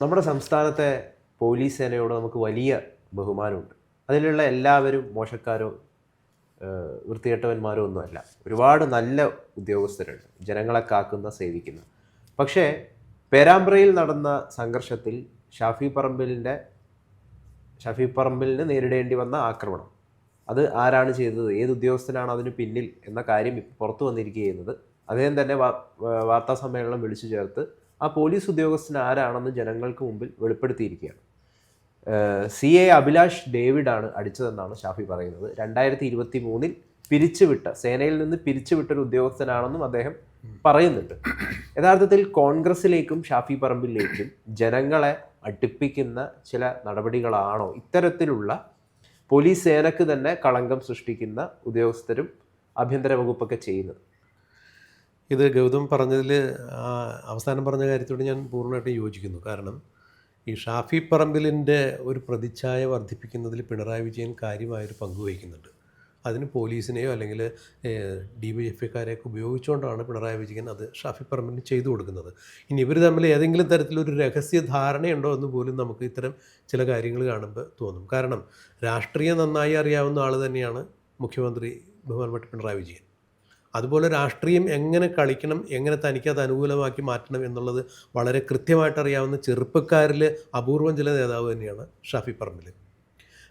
നമ്മുടെ സംസ്ഥാനത്തെ പോലീസ് സേനയോട് നമുക്ക് വലിയ ബഹുമാനമുണ്ട്. അതിലുള്ള എല്ലാവരും മോശക്കാരോ വൃത്തികെട്ടവന്മാരോ ഒന്നുമല്ല. ഒരുപാട് നല്ല ഉദ്യോഗസ്ഥരുണ്ട്. ജനങ്ങളെ കാക്കുന്ന സേവിക്കുന്ന. പക്ഷേ പേരാമ്പ്രയിൽ നടന്ന സംഘർഷത്തിൽ ഷാഫി പറമ്പിലിന്റെ ഷാഫി പറമ്പിലിന് നേരിടേണ്ടി വന്ന ആക്രമണം. അത് ആരാണ് ചെയ്തത്? ഏത് ഉദ്യോഗസ്ഥനാണ് അതിന് പിന്നിൽ എന്ന കാര്യം പുറത്തു വന്നിരിക്കുകയെന്നത് അദ്ദേഹം തന്നെ വാർത്താ സമ്മേളനം വിളിച്ചു ചേർത്ത് ആ പോലീസ് ഉദ്യോഗസ്ഥൻ ആരാണെന്ന് ജനങ്ങൾക്ക് മുമ്പിൽ വെളിപ്പെടുത്തിയിരിക്കുകയാണ്. സി എ അഭിലാഷ് ഡേവിഡാണ് അടിച്ചതെന്നാണ് ഷാഫി പറയുന്നത്. രണ്ടായിരത്തി ഇരുപത്തി മൂന്നിൽ പിരിച്ചുവിട്ട സേനയിൽ നിന്ന് പിരിച്ചുവിട്ട ഒരു ഉദ്യോഗസ്ഥനാണെന്നും അദ്ദേഹം പറയുന്നുണ്ട്. യഥാർത്ഥത്തിൽ കോൺഗ്രസിലേക്കും ഷാഫി പറമ്പിലേക്കും ജനങ്ങളെ അടുപ്പിക്കുന്ന ചില നടപടികളാണോ? ഇത്തരത്തിലുള്ള പോലീസ് സേനക്ക് തന്നെ കളങ്കം സൃഷ്ടിക്കുന്ന ഉദ്യോഗസ്ഥരും ആഭ്യന്തര വകുപ്പൊക്കെ ചെയ്യുന്നത്. ഇത് ഗൗതം പറഞ്ഞതിൽ അവസാനം പറഞ്ഞ കാര്യത്തോട് ഞാൻ പൂർണമായിട്ടും യോജിക്കുന്നു. കാരണം ഈ ഷാഫി പറമ്പിലിന്റെ ഒരു പ്രതിച്ഛായ വർദ്ധിപ്പിക്കുന്നതിൽ പിണറായി വിജയൻ കാര്യമായൊരു പങ്ക് വഹിക്കുന്നുണ്ട്. അതിന് പോലീസിനെയോ അല്ലെങ്കിൽ ഡി വൈ എഫ് ഐക്കാരെയൊക്കെ ഉപയോഗിച്ചുകൊണ്ടാണ് പിണറായി വിജയൻ അത് ഷാഫി പറമ്പിന് ചെയ്തു കൊടുക്കുന്നത്. ഇനി ഇവർ തമ്മിൽ ഏതെങ്കിലും തരത്തിലൊരു രഹസ്യ ധാരണയുണ്ടോ എന്ന് പോലും നമുക്ക് ഇത്തരം ചില കാര്യങ്ങൾ കാണുമ്പോൾ തോന്നും. കാരണം രാഷ്ട്രീയം നന്നായി അറിയാവുന്ന ആൾ തന്നെയാണ് മുഖ്യമന്ത്രി ബഹുമാനപ്പെട്ട പിണറായി വിജയൻ. അതുപോലെ രാഷ്ട്രീയം എങ്ങനെ കളിക്കണം എങ്ങനെ തനിക്കത് അനുകൂലമാക്കി മാറ്റണം എന്നുള്ളത് വളരെ കൃത്യമായിട്ട് അറിയാവുന്ന ചെറുപ്പക്കാരിൽ അപൂർവം ചില നേതാവ് തന്നെയാണ് ഷാഫി പറമ്പിൽ.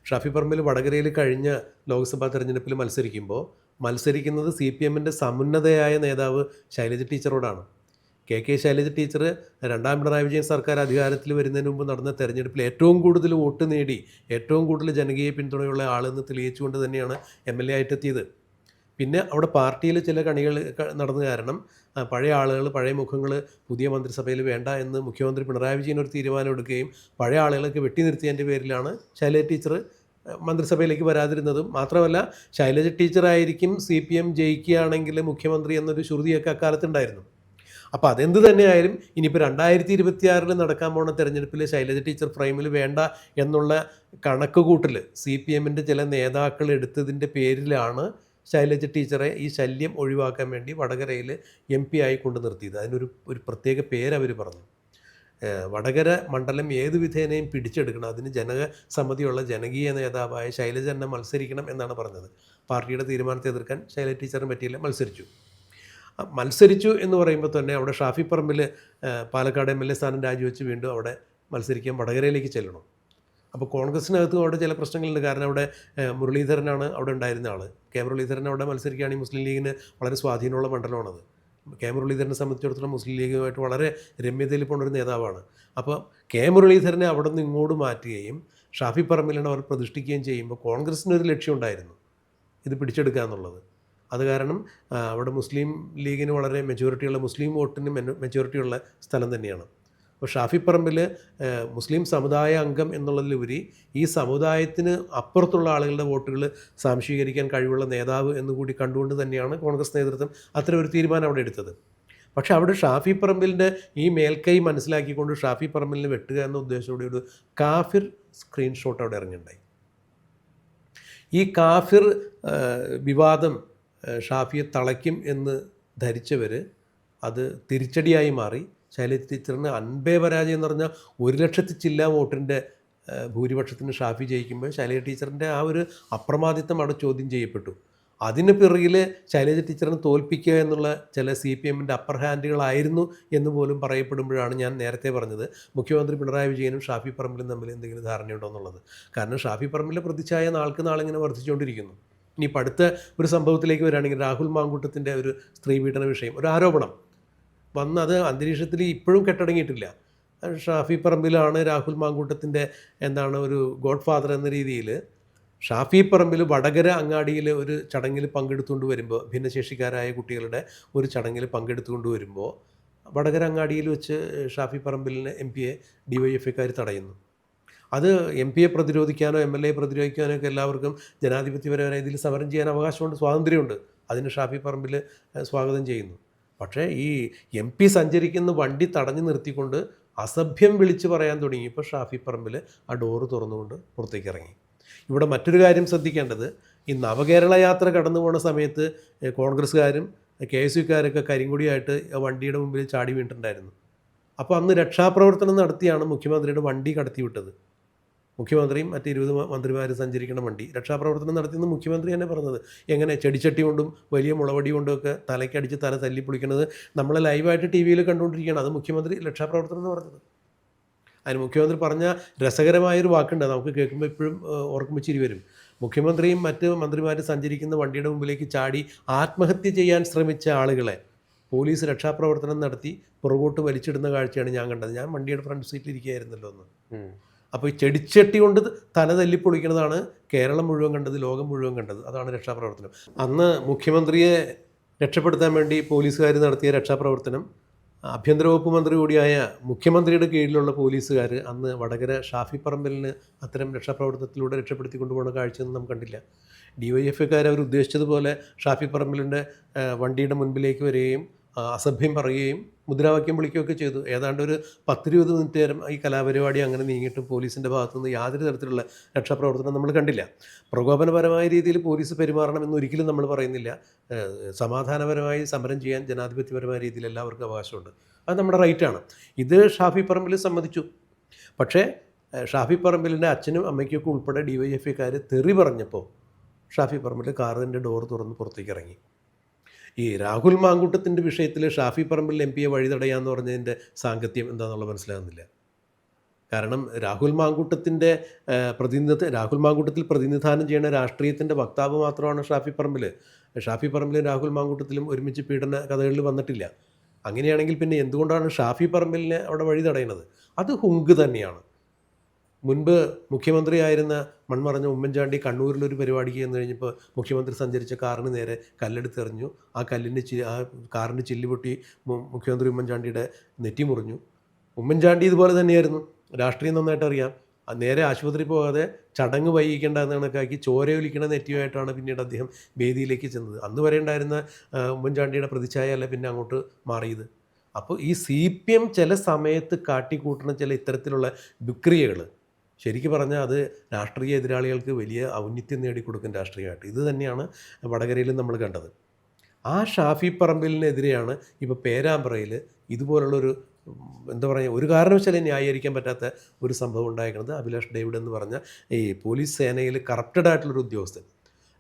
ഷാഫി പറമ്പിൽ വടകരയിൽ കഴിഞ്ഞ ലോക്സഭാ തെരഞ്ഞെടുപ്പിൽ മത്സരിക്കുമ്പോൾ മത്സരിക്കുന്നത് സി പി എമ്മിന്റെ സമുന്നതയായ നേതാവ് ശൈലജ ടീച്ചറോടാണ്. കെ കെ ശൈലജ ടീച്ചർ രണ്ടാം പിണറായി വിജയൻ സർക്കാർ അധികാരത്തിൽ വരുന്നതിന് മുമ്പ് നടന്ന തെരഞ്ഞെടുപ്പിൽ ഏറ്റവും കൂടുതൽ വോട്ട് നേടി ഏറ്റവും കൂടുതൽ ജനകീയ പിന്തുണയുള്ള ആളെന്ന് തെളിയിച്ചുകൊണ്ട് തന്നെയാണ് എം എൽ എ ആയിട്ടെത്തിയത്. പിന്നെ അവിടെ പാർട്ടിയിൽ ചില കണികൾ നടന്നു കാരണം പഴയ ആളുകൾ പഴയ മുഖങ്ങൾ പുതിയ മന്ത്രിസഭയിൽ വേണ്ട എന്ന് മുഖ്യമന്ത്രി പിണറായി വിജയൻ ഒരു തീരുമാനം എടുക്കുകയും പഴയ ആളുകളൊക്കെ വെട്ടി നിർത്തിയതിന്റെ പേരിലാണ് ശൈലജ ടീച്ചർ മന്ത്രിസഭയിലേക്ക് വരാതിരുന്നതും. മാത്രമല്ല ശൈലജ ടീച്ചറായിരിക്കും സി പി എം ജയിക്കുകയാണെങ്കിൽ മുഖ്യമന്ത്രി എന്നൊരു ശ്രുതിയൊക്കെ അക്കാലത്തുണ്ടായിരുന്നു. അപ്പോൾ അതെന്ത് തന്നെയായാലും ഇനിയിപ്പോൾ രണ്ടായിരത്തി ഇരുപത്തിയാറിൽ നടക്കാൻ പോകുന്ന തെരഞ്ഞെടുപ്പിൽ ശൈലജ ടീച്ചർ ഫ്രെയിമിൽ വേണ്ട എന്നുള്ള കണക്ക് കൂട്ടൽ സി പി എമ്മിന്റെ ചില നേതാക്കൾ എടുത്തതിന്റെ പേരിലാണ് ശൈലജ ടീച്ചറെ ഈ ശല്യം ഒഴിവാക്കാൻ വേണ്ടി വടകരയിൽ എം പി ആയി കൊണ്ട് നിർത്തിയത്. അതിനൊരു ഒരു പ്രത്യേക പേര് അവർ പറഞ്ഞു. വടകര മണ്ഡലം ഏത് വിധേനയും പിടിച്ചെടുക്കണം. അതിന് ജനസമ്മതിയുള്ള ജനകീയ നേതാവായ ശൈലജ തന്നെ മത്സരിക്കണം എന്നാണ് പറഞ്ഞത്. പാർട്ടിയുടെ തീരുമാനത്തെ എതിർക്കാൻ ശൈലജ ടീച്ചറിന് പറ്റിയില്ല മത്സരിച്ചു. മത്സരിച്ചു എന്ന് പറയുമ്പോൾ തന്നെ അവിടെ Shafi Parambil Palakkad M L A സ്ഥാനം രാജിവെച്ച് വീണ്ടും അവിടെ മത്സരിക്കാൻ വടകരയിലേക്ക് ചെല്ലണം. അപ്പോൾ കോൺഗ്രസിനകത്തും അവിടെ ചില പ്രശ്നങ്ങളുണ്ട്. കാരണം അവിടെ മുരളീധരനാണ് അവിടെ ഉണ്ടായിരുന്ന ആൾ കെ മുരളീധരൻ അവിടെ മത്സരിക്കുകയാണെങ്കിൽ മുസ്ലിം ലീഗിന് വളരെ സ്വാധീനമുള്ള മണ്ഡലമാണത്. കെ മുരളീധരനെ സംബന്ധിച്ചിടത്തോളം മുസ്ലിം ലീഗുമായിട്ട് വളരെ രമ്യതയിൽ പോണ ഒരു നേതാവാണ്. അപ്പോൾ കെ മുരളീധരനെ അവിടെ നിന്ന് ഇങ്ങോട്ട് മാറ്റുകയും ഷാഫി പറമ്പിലിനെ അവർ പ്രതിഷ്ഠിക്കുകയും ചെയ്യുമ്പോൾ കോൺഗ്രസിനൊരു ലക്ഷ്യമുണ്ടായിരുന്നു ഇത് പിടിച്ചെടുക്കുക എന്നുള്ളത്. അത് കാരണം അവിടെ മുസ്ലിം ലീഗിന് വളരെ മെജോറിറ്റിയുള്ള മുസ്ലിം വോട്ടിന് മെജോറിറ്റിയുള്ള സ്ഥലം തന്നെയാണ്. അപ്പോൾ ഷാഫി പറമ്പിൽ മുസ്ലിം സമുദായ അംഗം എന്നുള്ളതിലുപരി ഈ സമുദായത്തിന് അപ്പുറത്തുള്ള ആളുകളുടെ വോട്ടുകൾ സാംശീകരിക്കാൻ കഴിവുള്ള നേതാവ് എന്നുകൂടി കണ്ടുകൊണ്ട് തന്നെയാണ് കോൺഗ്രസ് നേതൃത്വം അത്ര ഒരു തീരുമാനം അവിടെ എടുത്തത്. പക്ഷേ അവിടെ ഷാഫി പറമ്പിലിന്റെ ഈ മേൽക്കൈ മനസ്സിലാക്കിക്കൊണ്ട് ഷാഫി പറമ്പിലിനെ വെട്ടുക എന്ന ഉദ്ദേശത്തോടെ ഒരു കാഫിർ സ്ക്രീൻഷോട്ട് അവിടെ ഇറങ്ങിയിട്ടുണ്ടായി ഈ കാഫിർ വിവാദം ഷാഫിയെ തളയ്ക്കും എന്ന് ധരിച്ചവർ അത് തിരിച്ചടിയായി മാറി. ശൈലജ അൻപേ പരാജയം എന്ന് പറഞ്ഞാൽ ഒരു ലക്ഷത്തി ചില്ല വോട്ടിന്റെ ഭൂരിപക്ഷത്തിന് ഷാഫി ജയിക്കുമ്പോൾ ശൈലജ ടീച്ചറിന്റെ ആ ഒരു അപ്രമാദിത്വം അവിടെ ചോദ്യം ചെയ്യപ്പെട്ടു. അതിന് പിറകിൽ ശൈലജ ടീച്ചറിനെ തോൽപ്പിക്കുക എന്നുള്ള ചില സി പി എമ്മിന്റെ അപ്പർ ഹാൻഡുകളായിരുന്നു എന്ന് പോലും പറയപ്പെടുമ്പോഴാണ് ഞാൻ നേരത്തെ പറഞ്ഞത്. മുഖ്യമന്ത്രി പിണറായി വിജയനും ഷാഫി പറമ്പിലും തമ്മിൽ എന്തെങ്കിലും ധാരണയുണ്ടോ എന്നുള്ളത്. കാരണം ഷാഫി പറമ്പിലെ പ്രതിച്ഛായ നാൾക്ക് നാളിങ്ങനെ വർദ്ധിച്ചുകൊണ്ടിരിക്കുന്നു. ഇനി അടുത്ത ഒരു സംഭവത്തിലേക്ക് വരികയാണെങ്കിൽ രാഹുൽ മാങ്കൂട്ടത്തിന്റെ ഒരു സ്ത്രീ പീഡന വിഷയം ഒരു ആരോപണം. വന്ന് അത് അന്തരീക്ഷത്തിൽ ഇപ്പോഴും കെട്ടടങ്ങിയിട്ടില്ല. ഷാഫി പറമ്പിലാണ് രാഹുൽ മാങ്കൂട്ടത്തിന്റെ എന്താണ് ഒരു ഗോഡ് ഫാദർ എന്ന രീതിയിൽ. ഷാഫി പറമ്പിൽ വടകര അങ്ങാടിയിൽ ഒരു ചടങ്ങിൽ പങ്കെടുത്തുകൊണ്ട് വരുമ്പോൾ ഭിന്നശേഷിക്കാരായ കുട്ടികളുടെ ഒരു ചടങ്ങിൽ പങ്കെടുത്തുകൊണ്ട് വരുമ്പോൾ വടകര അങ്ങാടിയിൽ വെച്ച് Shafi പറമ്പിലിനെ M P A D Y F ഐക്കാർ തടയുന്നു. അത് എം പിയെ പ്രതിരോധിക്കാനോ എം എൽ എ പ്രതിരോധിക്കാനോ ഒക്കെ എല്ലാവർക്കും ജനാധിപത്യപരമായ ഇതിൽ സമരം ചെയ്യാൻ അവകാശമുണ്ട് സ്വാതന്ത്ര്യമുണ്ട്. അതിന് ഷാഫി പറമ്പിൽ സ്വാഗതം ചെയ്യുന്നു. പക്ഷേ ഈ എം പി സഞ്ചരിക്കുന്ന വണ്ടി തടഞ്ഞു നിർത്തിക്കൊണ്ട് അസഭ്യം വിളിച്ച് പറയാൻ തുടങ്ങി. തുടങ്ങിയപ്പോൾ ഷാഫി പറമ്പിൽ ആ ഡോറ് തുറന്നുകൊണ്ട് പുറത്തേക്ക് ഇറങ്ങി. ഇവിടെ മറ്റൊരു കാര്യം ശ്രദ്ധിക്കേണ്ടത് ഈ നവകേരള യാത്ര കടന്നു പോണ സമയത്ത് കോൺഗ്രസ്സുകാരും കെ എസ് യുക്കാരൊക്കെ കരിങ്കൊടിയായിട്ട് വണ്ടിയുടെ മുമ്പിൽ ചാടി വീണിട്ടുണ്ടായിരുന്നു. അപ്പോൾ അന്ന് രക്ഷാപ്രവർത്തനം നടത്തിയാണ് മുഖ്യമന്ത്രിയുടെ വണ്ടി കടത്തിവിട്ടത്. മുഖ്യമന്ത്രിയും മറ്റ് ഇരുപത് മന്ത്രിമാരും സഞ്ചരിക്കുന്ന വണ്ടി. രക്ഷാപ്രവർത്തനം നടത്തിയെന്ന് മുഖ്യമന്ത്രി തന്നെ പറഞ്ഞത്. എങ്ങനെ ചെടിച്ചട്ടി കൊണ്ടും വലിയ മുളവടി കൊണ്ടും ഒക്കെ തലയ്ക്കടിച്ച് തല തല്ലി പൊളിക്കുന്നത് നമ്മൾ ലൈവായിട്ട് ടി വിയിൽ കണ്ടുകൊണ്ടിരിക്കുകയാണ്. അത് മുഖ്യമന്ത്രി രക്ഷാപ്രവർത്തനം എന്ന് പറഞ്ഞത്. അതിന് മുഖ്യമന്ത്രി പറഞ്ഞ രസകരമായൊരു വാക്കുണ്ട്. നമുക്ക് കേൾക്കുമ്പോൾ ഇപ്പോഴും ഓർക്കുമ്പോൾ ചിരി വരും. മുഖ്യമന്ത്രിയും മറ്റ് മന്ത്രിമാരും സഞ്ചരിക്കുന്ന വണ്ടിയുടെ മുമ്പിലേക്ക് ചാടി ആത്മഹത്യ ചെയ്യാൻ ശ്രമിച്ച ആളുകളെ പോലീസ് രക്ഷാപ്രവർത്തനം നടത്തി പുറകോട്ട് വലിച്ചിടുന്ന കാഴ്ചയാണ് ഞാൻ കണ്ടത്. ഞാൻ വണ്ടിയുടെ ഫ്രണ്ട് സീറ്റിൽ ഇരിക്കുകയായിരുന്നല്ലോ ഒന്ന്. അപ്പോൾ ഈ ചെടിച്ചട്ടി കൊണ്ട് തല തല്ലിപ്പൊളിക്കുന്നതാണ് കേരളം മുഴുവൻ കണ്ടത് ലോകം മുഴുവൻ കണ്ടത്. അതാണ് രക്ഷാപ്രവർത്തനം. അന്ന് മുഖ്യമന്ത്രിയെ രക്ഷപ്പെടുത്താൻ വേണ്ടി പോലീസുകാർ നടത്തിയ രക്ഷാപ്രവർത്തനം ആഭ്യന്തര വകുപ്പ് മന്ത്രി കൂടിയായ മുഖ്യമന്ത്രിയുടെ കീഴിലുള്ള പോലീസുകാർ അന്ന് വടകര ഷാഫി പറമ്പലിന് അത്തരം രക്ഷാപ്രവർത്തനത്തിലൂടെ രക്ഷപ്പെടുത്തി കൊണ്ടുപോകുന്ന കാഴ്ചയൊന്നും നാം കണ്ടില്ല. ഡി വൈ എഫ് അവർ ഉദ്ദേശിച്ചതുപോലെ ഷാഫി പറമ്പലിന്റെ വണ്ടിയുടെ മുൻപിലേക്ക് വരികയും അസഭ്യം പറയുകയും മുദ്രാവാക്യം വിളിക്കുകയൊക്കെ ചെയ്തു. ഏതാണ്ട് ഒരു പത്തിരുപത് മിനിറ്റ് നേരം ഈ കലാപരിപാടി അങ്ങനെ നീങ്ങിയിട്ട് പോലീസിന്റെ ഭാഗത്തുനിന്ന് യാതൊരു തരത്തിലുള്ള രക്ഷാപ്രവർത്തനം നമ്മൾ കണ്ടില്ല. പ്രകോപനപരമായ രീതിയിൽ പോലീസ് പെരുമാറണമെന്ന് ഒരിക്കലും നമ്മൾ പറയുന്നില്ല. സമാധാനപരമായി സമരം ചെയ്യാൻ ജനാധിപത്യപരമായ രീതിയിൽ എല്ലാവർക്കും അവകാശമുണ്ട്. അത് നമ്മുടെ റൈറ്റാണ് ഇത് ഷാഫി പറമ്പിൽ സമ്മതിച്ചു. പക്ഷേ ഷാഫി പറമ്പിലിന്റെ അച്ഛനും അമ്മയ്ക്കൊക്കെ ഉൾപ്പെടെ ഡി വൈ എഫ് ഐക്കാർ തെറി പറഞ്ഞപ്പോൾ ഷാഫി പറമ്പിൽ കാറിന്റെ ഡോർ തുറന്ന് പുറത്തേക്ക് ഇറങ്ങി. ഈ രാഹുൽ മാങ്കൂട്ടത്തിന്റെ വിഷയത്തിൽ ഷാഫി പറമ്പിൽ എം പിയെ വഴി തടയാന്ന് പറഞ്ഞതിന്റെ സാങ്കത്യം എന്താണെന്നുള്ളത് മനസ്സിലാകുന്നില്ല. കാരണം രാഹുൽ മാങ്കൂട്ടത്തിന്റെ പ്രതിനിധി രാഹുൽ മാങ്കൂട്ടത്തിൽ പ്രതിനിധാനം ചെയ്യുന്ന രാഷ്ട്രീയത്തിന്റെ വക്താവ് മാത്രമാണ് ഷാഫി പറമ്പിൽ ഷാഫി പറമ്പിലും രാഹുൽ മാങ്കൂട്ടത്തിലും ഒരുമിച്ച് പീഡന കഥകളിൽ വന്നിട്ടില്ല. അങ്ങനെയാണെങ്കിൽ പിന്നെ എന്തുകൊണ്ടാണ് ഷാഫി പറമ്പിലിനെ അവിടെ വഴി തടയുന്നത് അത് ഹുങ്ക് തന്നെയാണ്. മുൻപ് മുഖ്യമന്ത്രിയായിരുന്ന മൺമറഞ്ഞ ഉമ്മൻചാണ്ടി കണ്ണൂരിലൊരു പരിപാടിക്ക് ചെന്ന് കഴിഞ്ഞപ്പോൾ മുഖ്യമന്ത്രി സഞ്ചരിച്ച കാറിന് നേരെ കല്ലെടുത്തെറിഞ്ഞു ആ കല്ലിന്റെ ചി ആ കാറിന്റെ ചില്ല് പൊട്ടി മുഖ്യമന്ത്രി ഉമ്മൻചാണ്ടിയുടെ നെറ്റി മുറിഞ്ഞു. ഉമ്മൻചാണ്ടി ഇതുപോലെ തന്നെയായിരുന്നു. രാഷ്ട്രീയം നന്നായിട്ട് അറിയാം. നേരെ ആശുപത്രി പോകാതെ ചടങ്ങ് വൈകിക്കേണ്ട എന്ന് കണക്കാക്കി ചോരയൊലിക്കണ നെറ്റിയുമായിട്ടാണ് പിന്നീട് അദ്ദേഹം വേദിയിലേക്ക് ചെന്നത്. അന്ന് വരെ ഉണ്ടായിരുന്ന ഉമ്മൻചാണ്ടിയുടെ പ്രതിച്ഛായയല്ല പിന്നെ അങ്ങോട്ട് മാറിയത്. അപ്പോൾ ഈ സി പി എം ചില സമയത്ത് കാട്ടിക്കൂട്ടുന്ന ചില ഇത്തരത്തിലുള്ള വിക്രിയകൾ ശരിക്കും പറഞ്ഞാൽ അത് രാഷ്ട്രീയ എതിരാളികൾക്ക് വലിയ ഔന്നിത്യം നേടിക്കൊടുക്കും രാഷ്ട്രീയമായിട്ട്. ഇത് തന്നെയാണ് വടകരയിലും നമ്മൾ കണ്ടത്. ആ ഷാഫി പറമ്പിലിനെതിരെയാണ് ഇപ്പോൾ പേരാമ്പ്രയിൽ ഇതുപോലുള്ളൊരു എന്താ പറയുക ഒരു കാരണവശാലും ന്യായീകരിക്കാൻ പറ്റാത്ത ഒരു സംഭവം ഉണ്ടായിരിക്കുന്നത് അഭിലാഷ് ഡേവിഡ് എന്ന് പറഞ്ഞ ഈ പോലീസ് സേനയിൽ കറപ്റ്റഡ് ആയിട്ടുള്ളൊരു ഉദ്യോഗസ്ഥൻ.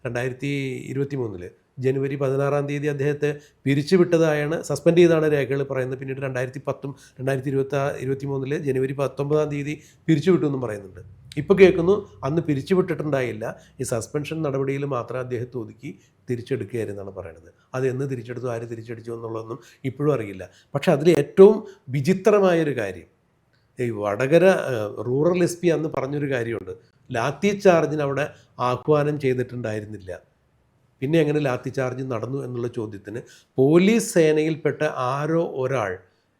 രണ്ടായിരത്തി ഇരുപത്തി മൂന്നിൽ ജനുവരി പതിനാറാം തീയതി അദ്ദേഹത്തെ പിരിച്ചുവിട്ടതായാണ് സസ്പെൻഡ് ചെയ്താണ് രേഖകൾ പറയുന്നത്. പിന്നീട് രണ്ടായിരത്തി പത്തും രണ്ടായിരത്തി ഇരുപത്തി ഇരുപത്തി മൂന്നിൽ ജനുവരി പത്തൊമ്പതാം തീയതി പിരിച്ചുവിട്ടു എന്നും പറയുന്നുണ്ട്. ഇപ്പോൾ കേൾക്കുന്നു അന്ന് പിരിച്ചുവിട്ടിട്ടുണ്ടായില്ല. ഈ സസ്പെൻഷൻ നടപടിയിൽ മാത്രം അദ്ദേഹത്തെ ഒതുക്കി തിരിച്ചെടുക്കുകയായിരുന്നാണ് പറയുന്നത്. അത് എന്ന് തിരിച്ചെടുത്തു ആര് തിരിച്ചടിച്ചു എന്നുള്ളതൊന്നും ഇപ്പോഴും അറിയില്ല. പക്ഷേ അതിൽ ഏറ്റവും വിചിത്രമായൊരു കാര്യം ഈ വടകര റൂറൽ എസ് പി അന്ന് പറഞ്ഞൊരു കാര്യമുണ്ട്. ലാത്തി ചാർജിന് അവിടെ ആഹ്വാനം ചെയ്തിട്ടുണ്ടായിരുന്നില്ല. പിന്നെ എങ്ങനെ ലാത്തി ചാർജ് നടന്നു എന്നുള്ള ചോദ്യത്തിന് പോലീസ് സേനയിൽപ്പെട്ട ആരോ ഒരാൾ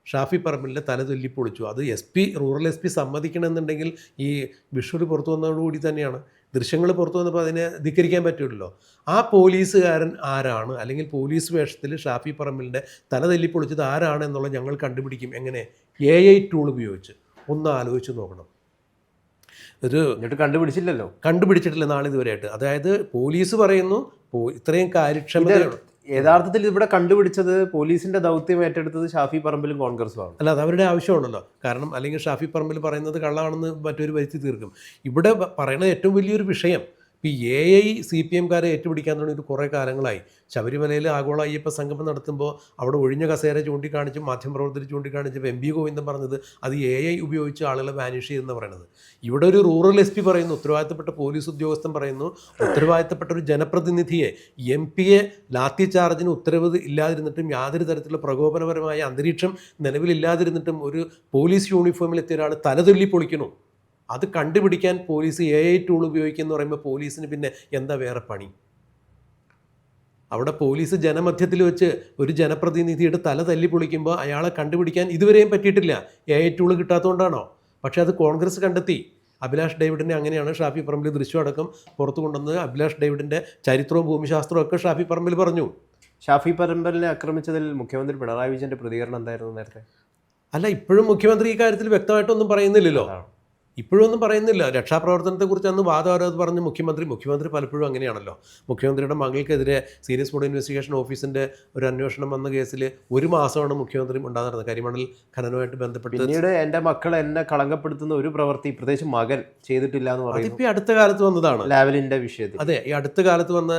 ഷാഫി പറമ്പിലിന്റെ തല തൊല്ലി പൊളിച്ചു. അത് S P rural S P സമ്മതിക്കണമെന്നുണ്ടെങ്കിൽ ഈ വിഷ്വൽ പുറത്തു വന്നതോടുകൂടി തന്നെയാണ്. ദൃശ്യങ്ങൾ പുറത്തു വന്നപ്പോൾ അതിനെ ധിക്കരിക്കാൻ പറ്റില്ലല്ലോ ആ പോലീസുകാരൻ ആരാണ്? അല്ലെങ്കിൽ പോലീസ് വേഷത്തിൽ ഷാഫി പറമ്പിലിന്റെ തല തല്ലി പൊളിച്ചത് ആരാണ് എന്നുള്ളത് ഞങ്ങൾ കണ്ടുപിടിക്കും. എങ്ങനെ? എ ഐ ടൂൾ ഉപയോഗിച്ച്. ഒന്ന് ആലോചിച്ച് നോക്കണം. ഒരു എന്നിട്ട് കണ്ടുപിടിച്ചില്ലല്ലോ. കണ്ടുപിടിച്ചിട്ടില്ല നാളെ ഇതുവരെയായിട്ട്. അതായത് പോലീസ് പറയുന്നു ഇത്രയും കാര്യക്ഷമത യഥാർത്ഥത്തിൽ ഇവിടെ കണ്ടുപിടിച്ചത് പോലീസിന്റെ ദൗത്യം ഏറ്റെടുത്തത് ഷാഫി പറമ്പിലും കോൺഗ്രസുമാണ്. അല്ല അത് അവരുടെ ആവശ്യമാണല്ലോ. കാരണം അല്ലെങ്കിൽ ഷാഫി പറമ്പിൽ പറയുന്നത് കള്ളാണെന്ന് മറ്റൊരു വരുത്തി തീർക്കും. ഇവിടെ പറയുന്നത് പറയുന്ന ഏറ്റവും വലിയൊരു വിഷയം ഇപ്പോൾ എ ഐ സി പി എംകാരെ ഏറ്റുപിടിക്കാൻ തുടങ്ങിയിട്ട് കുറേ കാലങ്ങളായി. ശബരിമലയിൽ ആഗോള അയ്യപ്പ സംഗമം നടത്തുമ്പോൾ അവിടെ ഒഴിഞ്ഞ കസേര ചൂണ്ടിക്കാണിച്ച് മാധ്യമപ്രവർത്തകർ ചൂണ്ടിക്കാണിച്ചപ്പോൾ എം ബി ഗോവിന്ദൻ പറഞ്ഞത് അത് എ ഐ ഉപയോഗിച്ച് ആളുകളെ വാനിഷ് ചെയ്തെന്ന് പറയുന്നത് ഇവിടെ ഒരു റൂറൽ എസ് പി പറയുന്നു ഉത്തരവാദിത്തപ്പെട്ട പോലീസ് ഉദ്യോഗസ്ഥൻ പറയുന്നു ഉത്തരവാദിത്തപ്പെട്ട ഒരു ജനപ്രതിനിധിയെ എം പിയെ ലാത്തി ചാർജിന് ഉത്തരവ് ഇല്ലാതിരുന്നിട്ടും യാതൊരു തരത്തിലുള്ള പ്രകോപനപരമായ അന്തരീക്ഷം നിലവിലില്ലാതിരുന്നിട്ടും ഒരു പോലീസ് യൂണിഫോമിൽ എത്തിയ ഒരാൾ തലതൊല്ലി പൊളിക്കണു അത് കണ്ടുപിടിക്കാൻ പോലീസ് എ ഐ ടൂൾ ഉപയോഗിക്കുന്ന പറയുമ്പോൾ പോലീസിന് പിന്നെ എന്താ വേറെ പണി? അവിടെ പോലീസ് ജനമധ്യത്തിൽ വെച്ച് ഒരു ജനപ്രതിനിധിയുടെ തല തല്ലി പൊളിക്കുമ്പോൾ അയാളെ കണ്ടുപിടിക്കാൻ ഇതുവരെയും പറ്റിയിട്ടില്ല. എ ഐ ടൂൾ കിട്ടാത്തതുകൊണ്ടാണോ പക്ഷേ അത് കോൺഗ്രസ് കണ്ടെത്തി. അഭിലാഷ് ഡേവിഡിനെ അങ്ങനെയാണ് ഷാഫി പറമ്പിൽ ദൃശ്യം അടക്കം പുറത്തു കൊണ്ടുവന്ന് അഭിലാഷ് ഡേവിഡിന്റെ ചരിത്രവും ഭൂമിശാസ്ത്രവും ഒക്കെ ഷാഫി പറമ്പിൽ പറഞ്ഞു. ഷാഫി പറമ്പലിനെ ആക്രമിച്ചതിൽ മുഖ്യമന്ത്രി പിണറായി വിജയന്റെ പ്രതികരണം എന്തായിരുന്നു നേരത്തെ? അല്ല ഇപ്പോഴും മുഖ്യമന്ത്രി ഈ കാര്യത്തിൽ വ്യക്തമായിട്ടൊന്നും പറയുന്നില്ലല്ലോ. ഇപ്പോഴൊന്നും പറയുന്നില്ല. രക്ഷാപ്രവർത്തനത്തെക്കുറിച്ച് അന്ന് വാദം പറഞ്ഞ് മുഖ്യമന്ത്രി മുഖ്യമന്ത്രി പലപ്പോഴും അങ്ങനെയാണല്ലോ. മുഖ്യമന്ത്രിയുടെ മകൾക്കെതിരെ സീരിയസ് ഫുഡ് ഇൻവെസ്റ്റിഗേഷൻ ഓഫീസിന്റെ ഒരു അന്വേഷണം വന്ന കേസിൽ ഒരു മാസമാണ് മുഖ്യമന്ത്രി ഉണ്ടാകുന്നത് കരിമണൽ ഖനനവുമായിട്ട് ബന്ധപ്പെട്ട് പിന്നീട് എന്റെ മക്കൾ എന്നെ കളങ്കപ്പെടുത്തുന്ന ഒരു പ്രവൃത്തി പ്രത്യേകിച്ച് മകൻ ചെയ്തിട്ടില്ല എന്ന് പറയുന്നു. അതിപ്പോൾ അടുത്ത കാലത്ത് വന്നതാണ്. ലാവലിന്റെ വിഷയത്തിൽ. അതെ ഈ അടുത്ത കാലത്ത് വന്ന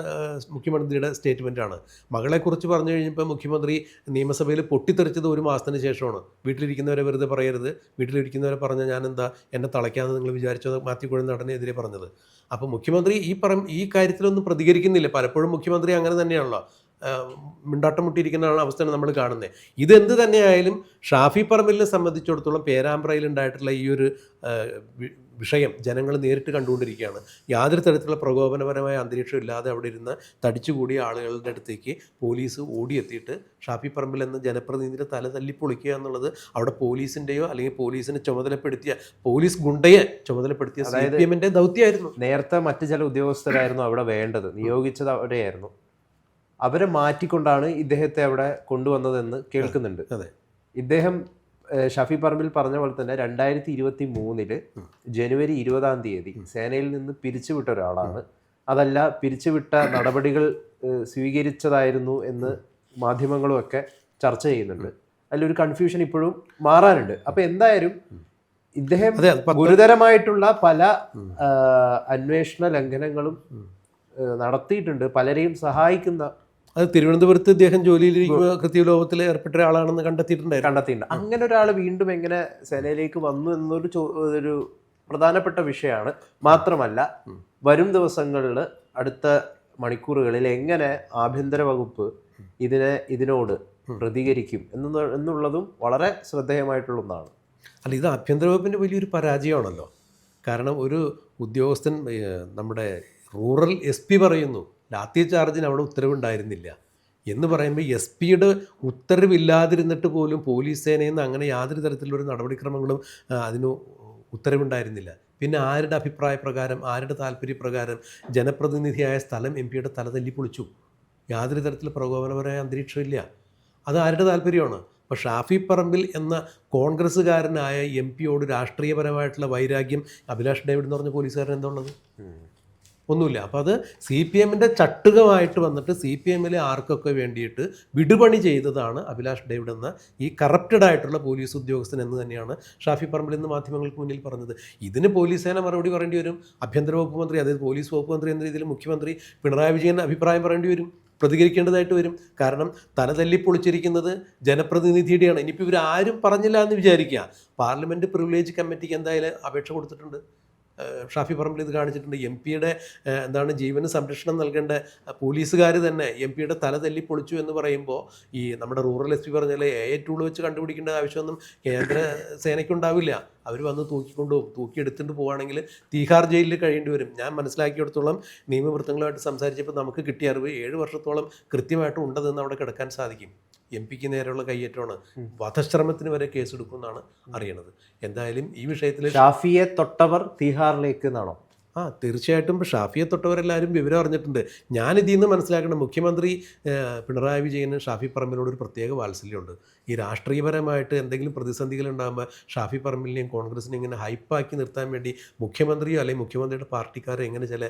മുഖ്യമന്ത്രിയുടെ സ്റ്റേറ്റ്മെന്റാണ് മകളെക്കുറിച്ച് പറഞ്ഞു കഴിഞ്ഞപ്പോൾ മുഖ്യമന്ത്രി നിയമസഭയിൽ പൊട്ടിത്തെറിച്ചത് ഒരു മാസത്തിന് ശേഷമാണ്. വീട്ടിലിരിക്കുന്നവരെ വെറുതെ പറയരുത്. വീട്ടിലിരിക്കുന്നവരെ പറഞ്ഞാൽ ഞാൻ എന്താ എന്നെ തളയ്ക്കാമെന്ന് നിങ്ങൾ വിചാരിച്ചത് മാത്യു കുഴൽ നടനെതിരെ പറഞ്ഞത്. അപ്പോൾ മുഖ്യമന്ത്രി ഈ പറ ഈ കാര്യത്തിലൊന്നും പ്രതികരിക്കുന്നില്ല. പലപ്പോഴും മുഖ്യമന്ത്രി അങ്ങനെ തന്നെയാണല്ലോ. മിണ്ടാട്ടം മുട്ടിയിരിക്കുന്ന അവസ്ഥയാണ് നമ്മൾ കാണുന്നത്. ഇതെന്ത് തന്നെയായാലും ഷാഫി പറമ്പിലിനെ സംബന്ധിച്ചിടത്തോളം പേരാമ്പ്രയിൽ ഉണ്ടായിട്ടുള്ള ഈ ഒരു വിഷയം ജനങ്ങൾ നേരിട്ട് കണ്ടുകൊണ്ടിരിക്കുകയാണ്. യാതൊരു തരത്തിലുള്ള പ്രകോപനപരമായ അന്തരീക്ഷം ഇല്ലാതെ അവിടെ ഇരുന്ന തടിച്ചുകൂടിയ ആളുകളുടെ അടുത്തേക്ക് പോലീസ് ഓടിയെത്തിയിട്ട് ഷാഫി പറമ്പിൽ എന്ന ജനപ്രതിനിധിയുടെ തല തല്ലിപ്പൊളിക്കുക എന്നുള്ളത് അവിടെ പോലീസിന്റെയോ അല്ലെങ്കിൽ പോലീസിനെ ചുമതലപ്പെടുത്തിയ പോലീസ് ഗുണ്ടയെ ചുമതലപ്പെടുത്തിയ സി പി എമ്മിന്റെ ദൗത്യമായിരുന്നു. നേരത്തെ മറ്റു ചില ഉദ്യോഗസ്ഥരായിരുന്നു അവിടെ വേണ്ടത്. നിയോഗിച്ചത് അവിടെയായിരുന്നു. അവരെ മാറ്റിക്കൊണ്ടാണ് ഇദ്ദേഹത്തെ അവിടെ കൊണ്ടുവന്നതെന്ന് കേൾക്കുന്നുണ്ട്. അതെ. ഇദ്ദേഹം ഷഫി പറമ്പിൽ പറഞ്ഞ പോലെ തന്നെ രണ്ടായിരത്തി ഇരുപത്തി മൂന്നിൽ ജനുവരി ഇരുപതാം തീയതി സേനയിൽ നിന്ന് പിരിച്ചുവിട്ട ഒരാളാണ്. അതല്ല പിരിച്ചുവിട്ട നടപടികൾ സ്വീകരിച്ചതായിരുന്നു എന്ന് മാധ്യമങ്ങളും ഒക്കെ ചർച്ച ചെയ്യുന്നുണ്ട്. അതിലൊരു കൺഫ്യൂഷൻ ഇപ്പോഴും മാറാനുണ്ട് അപ്പൊ എന്തായാലും ഇദ്ദേഹം ഗുരുതരമായിട്ടുള്ള പല അന്വേഷണ ലംഘനങ്ങളും നടത്തിയിട്ടുണ്ട്. പലരെയും സഹായിക്കുന്ന അത് തിരുവനന്തപുരത്ത് ഇദ്ദേഹം ജോലിയിലിരിക്കുമ്പോൾ കൃത്യലോകത്തിൽ ഏർപ്പെട്ട ഒരാളാണെന്ന് കണ്ടെത്തിയിട്ടുണ്ടായിരുന്നു. കണ്ടെത്തിയിട്ടുണ്ട്. അങ്ങനെ ഒരാൾ വീണ്ടും എങ്ങനെ സേനയിലേക്ക് വന്നു എന്നൊരു ചോ- ഒരു പ്രധാനപ്പെട്ട വിഷയമാണ്. മാത്രമല്ല വരും ദിവസങ്ങളിൽ അടുത്ത മണിക്കൂറുകളിൽ എങ്ങനെ ആഭ്യന്തര വകുപ്പ് ഇതിനെ ഇതിനോട് പ്രതികരിക്കും എന്ന എന്നുള്ളതും വളരെ ശ്രദ്ധേയമായിട്ടുള്ള ഒന്നാണ്. അല്ല ഇത് ആഭ്യന്തര വകുപ്പിന്റെ വലിയൊരു പരാജയമാണല്ലോ. കാരണം ഒരു ഉദ്യോഗസ്ഥൻ നമ്മുടെ റൂറൽ എസ് പി പറയുന്നു ലാത്തി ചാർജിന് അവിടെ ഉത്തരവുണ്ടായിരുന്നില്ല. എന്ന് പറയുമ്പോൾ എസ് പിയുടെ ഉത്തരവില്ലാതിരുന്നിട്ട് പോലും പോലീസ് സേനയിൽ നിന്ന് അങ്ങനെ യാതൊരു തരത്തിലുള്ള നടപടിക്രമങ്ങളും അതിന് ഉത്തരവുണ്ടായിരുന്നില്ല. പിന്നെ ആരുടെ അഭിപ്രായ പ്രകാരം ആരുടെ താല്പര്യപ്രകാരം ജനപ്രതിനിധിയായ സ്ഥലം എം പിയുടെ തല തല്ലി പൊളിച്ചു? യാതൊരു തരത്തിൽ പ്രകോപനപരമായ അന്തരീക്ഷമില്ല. അത് ആരുടെ താല്പര്യമാണ്? അപ്പോൾ ഷാഫി പറമ്പിൽ എന്ന കോൺഗ്രസ്സുകാരനായ എം പിയോട് രാഷ്ട്രീയപരമായിട്ടുള്ള വൈരാഗ്യം അഭിലാഷ് ഡേവിഡ് എന്ന് പറഞ്ഞ പോലീസുകാരൻ എന്താ ഉള്ളത് ഒന്നുമില്ല. അപ്പോൾ അത് സി പി എമ്മിന്റെ ചട്ടുകമായിട്ട് വന്നിട്ട് സി പി എമ്മിലെ ആർക്കൊക്കെ വേണ്ടിയിട്ട് വിടുപണി ചെയ്തതാണ് അഭിലാഷ് ഡേവിഡ് എന്ന ഈ കറപ്റ്റഡ് ആയിട്ടുള്ള പോലീസ് ഉദ്യോഗസ്ഥൻ എന്ന് തന്നെയാണ് ഷാഫി പറമ്പിൽ നിന്ന് മാധ്യമങ്ങൾക്ക് മുന്നിൽ പറഞ്ഞത്. ഇതിന് പോലീസ് സേന മറുപടി പറയേണ്ടി വരും. ആഭ്യന്തര വകുപ്പ് മന്ത്രി അതായത് പോലീസ് വകുപ്പ് മന്ത്രി എന്ന രീതിയിൽ മുഖ്യമന്ത്രി പിണറായി വിജയൻ അഭിപ്രായം പറയേണ്ടി വരും. പ്രതികരിക്കേണ്ടതായിട്ട് വരും. കാരണം തല തല്ലിപ്പൊളിച്ചിരിക്കുന്നത് ജനപ്രതിനിധിയുടെയാണ്. ഇനിയിപ്പോൾ ഇവർ ആരും പറഞ്ഞില്ല എന്ന് വിചാരിക്കുക. പാർലമെന്റ് പ്രിവിലേജ് കമ്മിറ്റിക്ക് എന്തായാലും അപേക്ഷ കൊടുത്തിട്ടുണ്ട്. ഷാഫി പറമ്പിൽ ഇത് കാണിച്ചിട്ടുണ്ട്. എം പിയുടെ എന്താണ് ജീവന് സംരക്ഷണം നൽകേണ്ട പോലീസുകാർ തന്നെ എം പിയുടെ തല തല്ലി പൊളിച്ചു എന്ന് പറയുമ്പോൾ ഈ നമ്മുടെ റൂറൽ എസ് പി പറഞ്ഞാൽ എ ഐ ടൂൾ വെച്ച് കണ്ടുപിടിക്കേണ്ട ആവശ്യമൊന്നും കേന്ദ്ര സേനയ്ക്കുണ്ടാവില്ല. അവർ വന്ന് തൂക്കിക്കൊണ്ടുപോകും തൂക്കിയെടുത്തിട്ട് പോവുകയാണെങ്കിൽ തീഹാർ ജയിലിൽ കഴിയേണ്ടി വരും. ഞാൻ മനസ്സിലാക്കിയിടത്തോളം നിയമവൃത്തങ്ങളുമായിട്ട് സംസാരിച്ചപ്പോൾ നമുക്ക് കിട്ടിയ അറിവ് ഏഴ് വർഷത്തോളം കൃത്യമായിട്ട് ഉണ്ടെന്ന് അവിടെ കിടക്കാൻ സാധിക്കും. എം പിക്ക് നേരെയുള്ള കയ്യേറ്റമാണ്. വധശ്രമത്തിന് വരെ കേസെടുക്കുമെന്നാണ് അറിയണത്. എന്തായാലും ഈ വിഷയത്തിൽ ഷാഫിയെ തൊട്ടവർ തീഹാറിലേക്ക് എന്നാണോ? ആ തീർച്ചയായിട്ടും. ഷാഫിയെ തൊട്ടവരെല്ലാവരും വിവരം അറിഞ്ഞിട്ടുണ്ട്. ഞാനിതിൽ നിന്ന് മനസ്സിലാക്കണം മുഖ്യമന്ത്രി പിണറായി വിജയന് ഷാഫി പറമ്പിനോട് ഒരു പ്രത്യേക വാത്സല്യമുണ്ട്. ഈ രാഷ്ട്രീയപരമായിട്ട് എന്തെങ്കിലും പ്രതിസന്ധികൾ ഉണ്ടാകുമ്പോൾ ഷാഫി പറമ്പിലിനെയും കോൺഗ്രസിനെയും ഇങ്ങനെ ഹൈപ്പാക്കി നിർത്താൻ വേണ്ടി മുഖ്യമന്ത്രിയോ അല്ലെങ്കിൽ മുഖ്യമന്ത്രിയുടെ പാർട്ടിക്കാരെ എങ്ങനെ ചില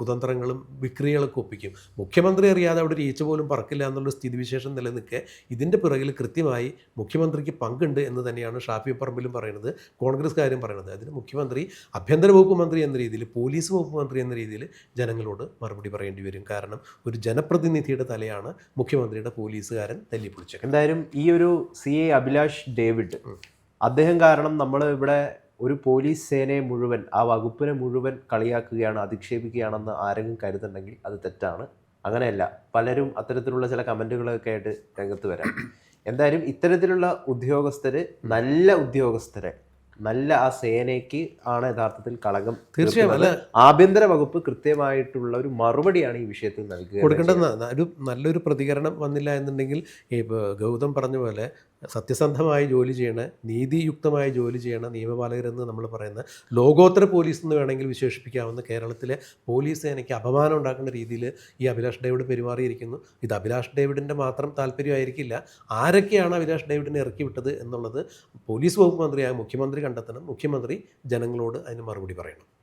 കുതന്ത്രങ്ങളും വിക്രികളൊക്കെ ഒപ്പിക്കും. മുഖ്യമന്ത്രി അറിയാതെ അവിടെ ഒരു ഈച്ച പോലും പറക്കില്ല എന്നുള്ള സ്ഥിതിവിശേഷം നിലനിൽക്കെ ഇതിന്റെ പിറകിൽ കൃത്യമായി മുഖ്യമന്ത്രിക്ക് പങ്കുണ്ട് എന്ന് തന്നെയാണ് ഷാഫി പറമ്പിലും പറയുന്നത് കോൺഗ്രസ്സുകാരും പറയുന്നത്. അതിന് മുഖ്യമന്ത്രി ആഭ്യന്തര വകുപ്പ് മന്ത്രി എന്ന രീതിയിൽ പോലീസ് വകുപ്പ് മന്ത്രി എന്ന രീതിയിൽ ജനങ്ങളോട് മറുപടി പറയേണ്ടി വരും. കാരണം ഒരു ജനപ്രതിനിധിയുടെ തലയാണ് മുഖ്യമന്ത്രിയുടെ പോലീസുകാരൻ തല്ലിപ്പൊളിച്ചത് എന്തായാലും ഈ ഒരു സി എ അഭിലാഷ് ഡേവിഡ്. അദ്ദേഹം കാരണം നമ്മൾ ഇവിടെ ഒരു പോലീസ് സേനയെ മുഴുവൻ ആ വകുപ്പിനെ മുഴുവൻ കളിയാക്കുകയാണ് അധിക്ഷേപിക്കുകയാണെന്ന് ആരെങ്കിലും കരുതുന്നുണ്ടെങ്കിൽ അത് തെറ്റാണ്. അങ്ങനെയല്ല പലരും അത്തരത്തിലുള്ള ചില കമന്റുകളൊക്കെ ആയിട്ട് രംഗത്ത് വരാം. എന്തായാലും ഇത്തരത്തിലുള്ള ഉദ്യോഗസ്ഥര് നല്ല ഉദ്യോഗസ്ഥരെ നല്ല ആ സേനയ്ക്ക് ആണ് യഥാർത്ഥത്തിൽ കളങ്കം തീർച്ചയായും. ആഭ്യന്തര വകുപ്പ് കൃത്യമായിട്ടുള്ള ഒരു മറുപടിയാണ് ഈ വിഷയത്തിൽ നൽകുക കൊടുക്കേണ്ട ന- ഒരു നല്ലൊരു പ്രതികരണം വന്നില്ല എന്നുണ്ടെങ്കിൽ ഈ ഇപ്പോൾ ഗൗതം പറഞ്ഞ പോലെ സത്യസന്ധമായി ജോലി ചെയ്യണ നീതിയുക്തമായി ജോലി ചെയ്യണ നിയമപാലകരെന്ന് നമ്മൾ പറയുന്ന ലോകോത്തര പോലീസ് എന്ന് വേണമെങ്കിൽ വിശേഷിപ്പിക്കാവുന്ന കേരളത്തിലെ പോലീസ് സേനയ്ക്ക് അപമാനം ഉണ്ടാക്കുന്ന രീതിയിൽ ഈ അഭിലാഷ് ഡേവിഡ് പെരുമാറിയിരിക്കുന്നു. ഇത് അഭിലാഷ് ഡേവിഡിന്റെ മാത്രം താല്പര്യമായിരിക്കില്ല. ആരൊക്കെയാണ് അഭിലാഷ് ഡേവിഡിനെ ഇറക്കി വിട്ടത് എന്നുള്ളത് പോലീസ് വകുപ്പ് മന്ത്രിയായ മുഖ്യമന്ത്രി കണ്ടെത്തണം. മുഖ്യമന്ത്രി ജനങ്ങളോട് അതിന് മറുപടി പറയണം.